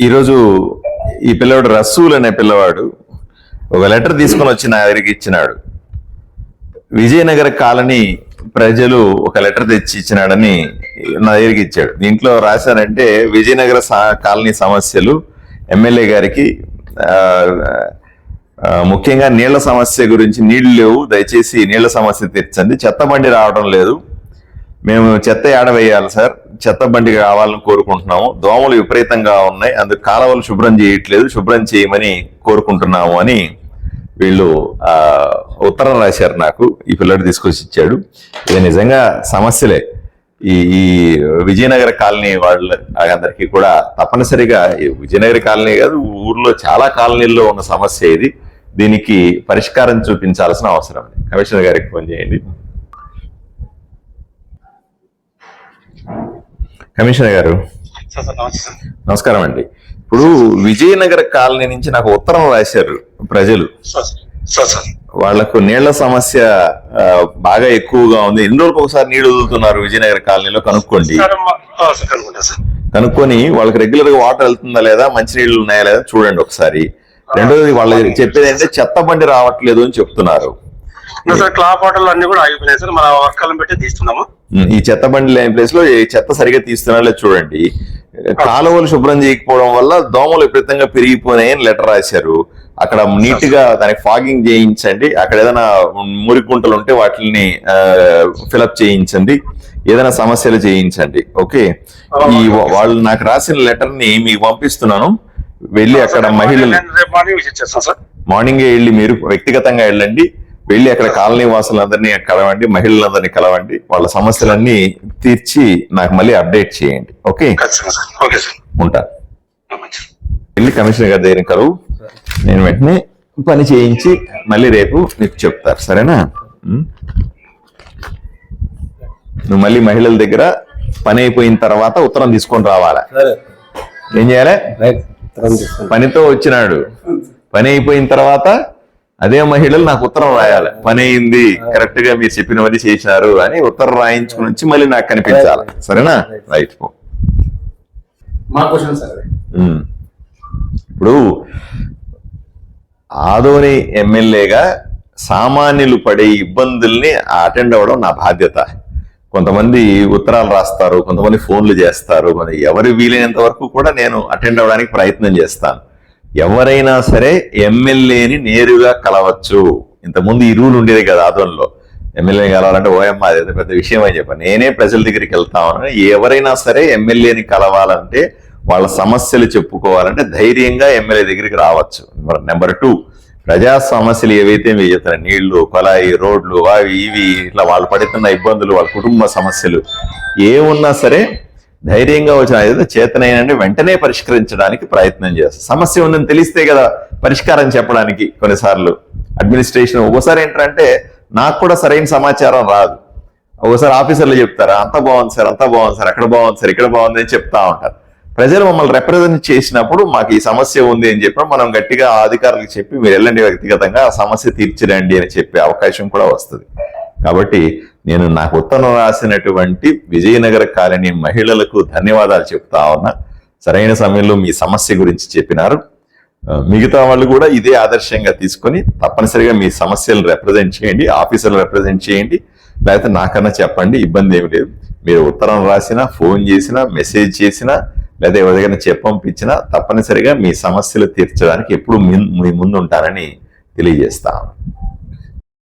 ఈరోజు ఈ పిల్లవాడు రసూల్ అనే పిల్లవాడు ఒక లెటర్ తీసుకొని వచ్చి నా దగ్గరికి ఇచ్చినాడు. విజయనగర కాలనీ ప్రజలు ఒక లెటర్ తెచ్చి ఇచ్చినాడని నా దగ్గరికి ఇచ్చాడు. దీంట్లో రాశారంటే విజయనగర సా- కాలనీ సమస్యలు ఎమ్మెల్యే గారికి ముఖ్యంగా నీళ్ళ సమస్య గురించి నీళ్ళు లేవు దయచేసి నీళ్ళ సమస్య తీర్చండి. చెత్త బండి రావడం లేదు. మేము చెత్త ఆడవేయాలి సార్? చెత్త బండి కావాలని కోరుకుంటున్నాము. దోమలు విపరీతంగా ఉన్నాయి. అందుకు కాలువలు శుభ్రం చేయట్లేదు. శుభ్రం చేయమని కోరుకుంటున్నాము అని వీళ్ళు ఆ ఉత్తరం రాశారు నాకు. ఈ పిల్లడు తీసుకొచ్చి ఇచ్చాడు. ఇది నిజంగా సమస్యలే. ఈ ఈ విజయనగర కాలనీ వాళ్ళ అందరికీ కూడా తప్పనిసరిగా ఈ విజయనగర కాలనీ కాదు ఊర్లో చాలా కాలనీల్లో ఉన్న సమస్య ఇది. దీనికి పరిష్కారం చూపించాల్సిన అవసరం కమిషనర్ గారికి ఫోన్ చేయండి. కమిషనర్ గారు. నమస్కారం అండి. ఇప్పుడు విజయనగర కాలనీ నుంచి నాకు ఉత్తరం రాశారు ప్రజలు. వాళ్ళకు నీళ్ళ సమస్య బాగా ఎక్కువగా ఉంది. ఎన్ని రోజులకు ఒకసారి నీళ్ళు వదులుతున్నారు విజయనగర కాలనీలో? కనుక్కోండి. కనుక్కొని వాళ్ళకి రెగ్యులర్గా వాటర్ వెళ్తుందా లేదా? మంచినీళ్ళు ఉన్నాయా లేదా చూడండి ఒకసారి. రెండోది వాళ్ళు చెప్పేది ఏంటంటే చెత్త బండి రావట్లేదు అని చెప్తున్నారు. ఇంకా సార్ క్లాప్ బాటిల్ అన్ని కూడా ఆగిపోయినాయి సార్. మన వర్కాలను పెట్టి తీస్తున్నాము. ఈ చెత్త బండి లేని ప్లేస్లో ఈ చెత్త సరిగా తీస్తున్నారో లేదో చూడండి. కాలువలు శుభ్రం చేయకపోవడం వల్ల దోమలు విపరీతంగా పెరిగిపోయినాయని లెటర్ రాశారు. అక్కడ నీట్గా దానికి ఫాగింగ్ చేయించండి. అక్కడ ఏదైనా మురికి గుంటలు ఉంటే వాటిని ఫిలప్ చేయించండి. ఏదైనా సమస్యలు చేయించండి. ఓకే? ఈ వాళ్ళు నాకు రాసిన లెటర్ని మీకు పంపిస్తున్నాను. వెళ్ళి అక్కడ మహిళలు మార్నింగే వెళ్ళి మీరు వ్యక్తిగతంగా వెళ్ళండి. వెళ్ళి అక్కడ కాలనీ వాసులందరినీ కలవండి మహిళలందరినీ కలవండి వాళ్ళ సమస్యలన్నీ తీర్చి నాకు మళ్ళీ అప్డేట్ చేయండి. ఓకే? ఖచ్చితంగా సార్. Okay sir. ఉంటా. వెళ్ళి కమిషనర్ గారి దగ్గర కలువు. నేను వెంటనే పని చేయించి మళ్ళీ రేపు నీకు చెప్తారు సరేనా? నువ్వు మళ్ళీ మహిళల దగ్గర పని అయిపోయిన తర్వాత ఉత్తరం తీసుకొని రావాలా? సరే. ఏం చేయాలి? పనితో వచ్చినాడు. పని అయిపోయిన తర్వాత అదే మహిళలు నాకు ఉత్తరం రాయాలి. పని అయింది కరెక్ట్గా మీరు చెప్పినవన్నీ చేసినారు అని ఉత్తరం రాయించుకుని వచ్చి మళ్ళీ నాకు కనిపించాలి. సరేనా? రైట్ పో. మా క్వశ్చన్ సార్ అది. ఉమ్. ఇప్పుడు ఆదోని ఎమ్మెల్యేగా సామాన్యులు పడే ఇబ్బందుల్ని అటెండ్ అవ్వడం నా బాధ్యత. కొంతమంది ఉత్తరాలు రాస్తారు కొంతమంది ఫోన్లు చేస్తారు ఎవరు వీలైనంత వరకు కూడా నేను అటెండ్ అవ్వడానికి ప్రయత్నం చేస్తాను. ఎవరైనా సరే ఎమ్మెల్యేని నేరుగా కలవచ్చు. ఇంతకుముందు ఈ రూల్ ఉండేది కదా ఆధ్వర్యంలో. ఎమ్మెల్యే కలవాలంటే ఓఎమ్మ అది పెద్ద విషయం అని చెప్పాను నేనే ప్రజల దగ్గరికి వెళ్తామని ఎవరైనా సరే ఎమ్మెల్యేని కలవాలంటే వాళ్ళ సమస్యలు చెప్పుకోవాలంటే ధైర్యంగా ఎమ్మెల్యే దగ్గరికి రావచ్చు. నెంబర్ టూ ప్రజా సమస్యలు ఏవైతే మీరు చెప్తారు నీళ్ళు కొలాయి రోడ్లు అవి ఇవి ఇట్లా వాళ్ళు పడుతున్న ఇబ్బందులు వాళ్ళ కుటుంబ సమస్యలు ఏమున్నా సరే ధైర్యంగా వచ్చిన ఏదో చేతనైనండి వెంటనే పరిష్కరించడానికి ప్రయత్నం చేస్తారు సమస్య ఉందని తెలిస్తే కదా పరిష్కారం చెప్పడానికి కొన్నిసార్లు. అడ్మినిస్ట్రేషన్ ఒక్కోసారి ఏంటంటే నాకు కూడా సరైన సమాచారం రాదు. ఒకసారి ఆఫీసర్లు చెప్తారా అంత బాగుంది సార్ అంత బాగుంది సార్ అక్కడ బాగుంది సార్ ఇక్కడ బాగుంది అని చెప్తా ఉంటారు. ప్రజలు మమ్మల్ని రిప్రజెంట్ చేసినప్పుడు మాకు ఈ సమస్య ఉంది అని చెప్పినప్పుడు మనం గట్టిగా అధికారులకు చెప్పి మీరు వెళ్ళండి వ్యక్తిగతంగా ఆ సమస్య తీర్చిరండి అని చెప్పే అవకాశం కూడా వస్తుంది. కాబట్టి నేను నాకు ఉత్తరం రాసినటువంటి విజయనగర కాలనీ మహిళలకు ధన్యవాదాలు చెప్తా ఉన్నా. సరైన సమయంలో మీ సమస్య గురించి చెప్పినారు. మిగతా వాళ్ళు కూడా ఇదే ఆదర్శంగా తీసుకొని తప్పనిసరిగా మీ సమస్యలు రిప్రజెంట్ చేయండి ఆఫీసర్లు రిప్రజెంట్ చేయండి. లేకపోతే నాకన్నా చెప్పండి ఇబ్బంది ఏమి లేదు. మీరు ఉత్తరం రాసినా ఫోన్ చేసినా మెసేజ్ చేసినా లేదా ఎవరికైనా చెప్పంపించినా తప్పనిసరిగా మీ సమస్యలు తీర్చడానికి ఎప్పుడు మీ ముందు ఉంటానని తెలియజేస్తాను